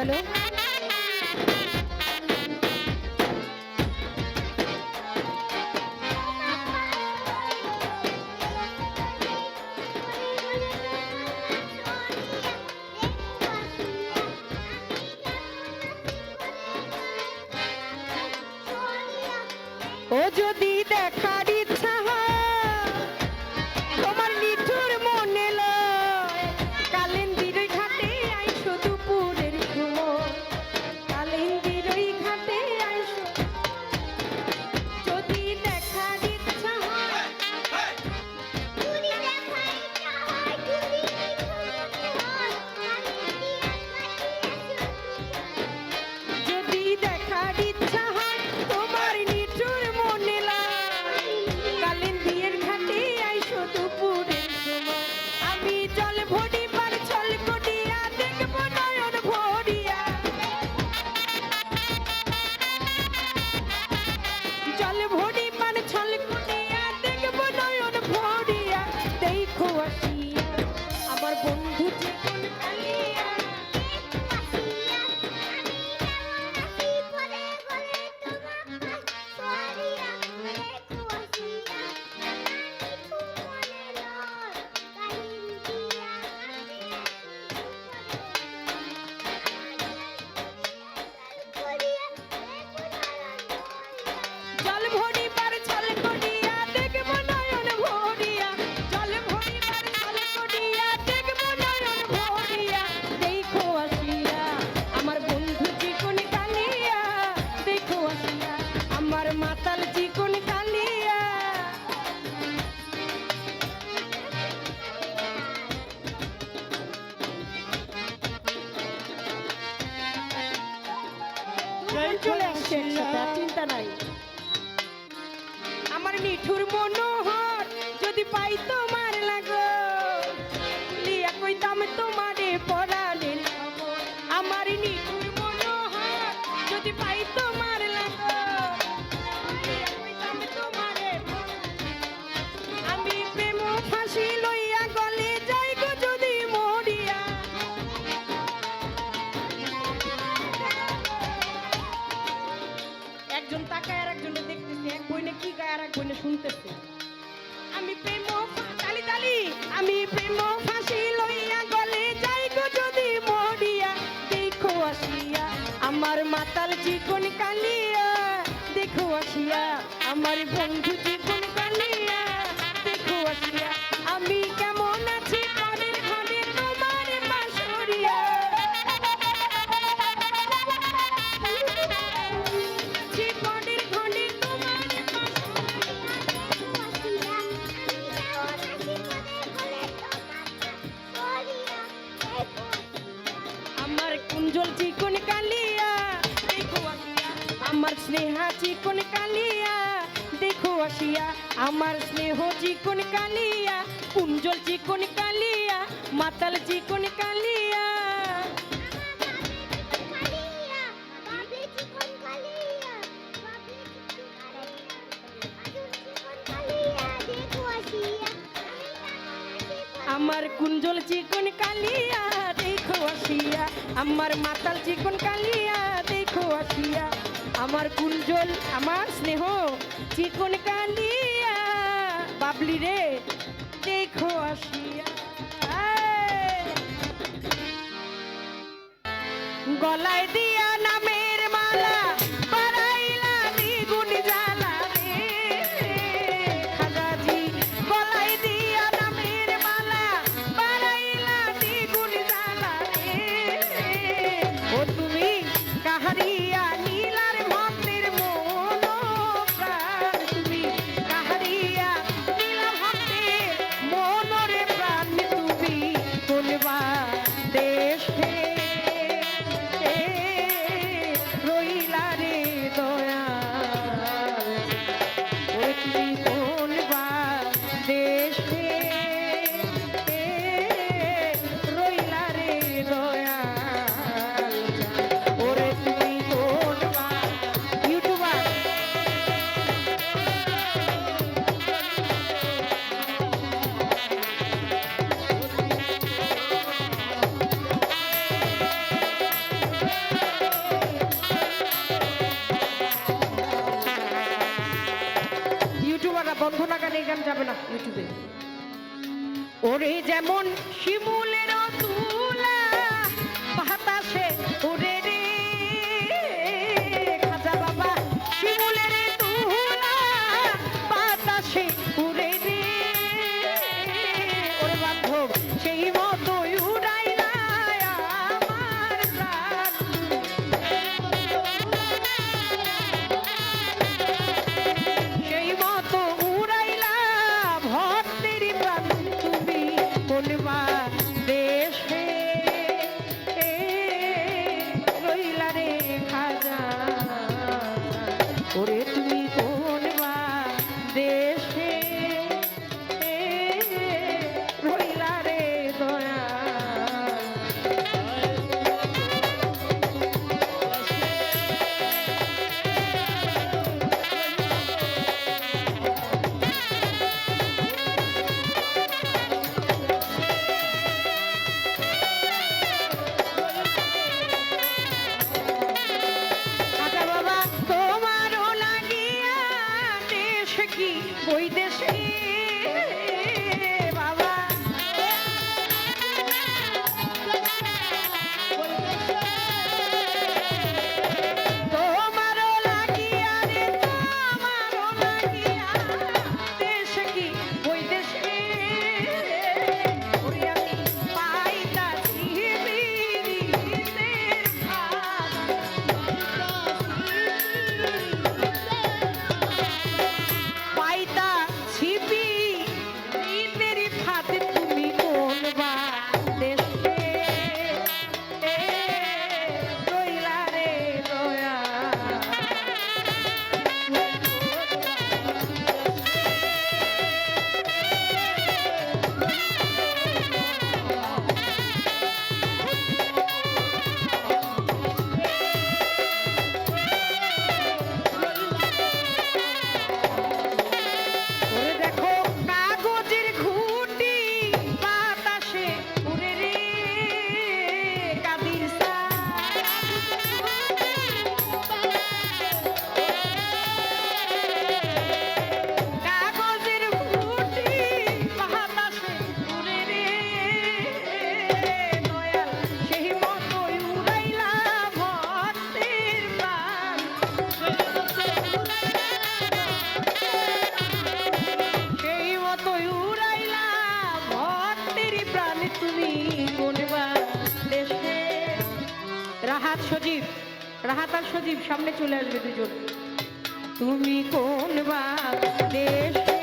হলো ও যদি দেখার ইচ্ছা হয় মাতাল চিকুন কালিয়া। চলে আসছেন চিন্তা নাই। আমার মনোহর যদি পাইতো আর মাতাল জীবন কালিয়া দেখো আসিয়া আমার বন্ধু আসিয়া, আমার স্নেহ চিকন কালিয়া, কুঞ্জল চিকন কালিয়া, মাতাল চিকন কালিয়া। আমার কুঞ্জল চিকন কালিয়া, দেখো আসিয়া। আমার মাতাল চিকন কালিয়া, দেখো আসিয়া। আমার কুঞ্জল আমার স্নেহ চিকন কান্দিয়া বাবলি রে দেখো আসিয়া। গলায় দিয়া ওরে যেমন শিমুল তুমি বলবা দেশে? রাহাত সজীব, রাহাত আর সজীব সামনে চলে আসবে দুজন। তুমি কোন বা দেশে?